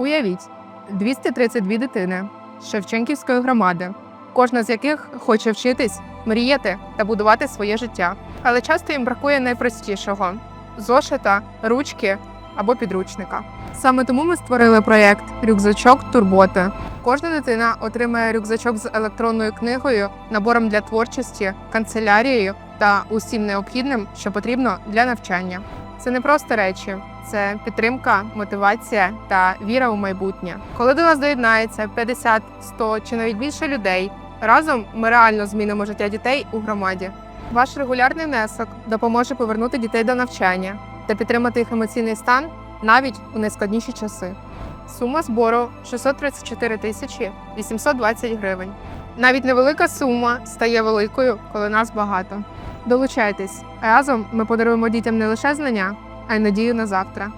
Уявіть, 232 дитини з Шевченківської громади, кожна з яких хоче вчитись, мріяти та будувати своє життя. Але часто їм бракує найпростішого зошита, ручки або підручника. Саме тому ми створили проєкт Рюкзачок Турботи. Кожна дитина отримає рюкзачок з електронною книгою, набором для творчості, канцелярією та усім необхідним, що потрібно для навчання. Це не просто речі, це підтримка, мотивація та віра у майбутнє. Коли до нас доєднається 50, 100 чи навіть більше людей, разом ми реально змінимо життя дітей у громаді. Ваш регулярний внесок допоможе повернути дітей до навчання та підтримати їх емоційний стан навіть у найскладніші часи. Сума збору 634 тисячі 820 гривень. Навіть невелика сума стає великою, коли нас багато. Долучайтесь, разом ми подаруємо дітям не лише знання, а й надію на завтра.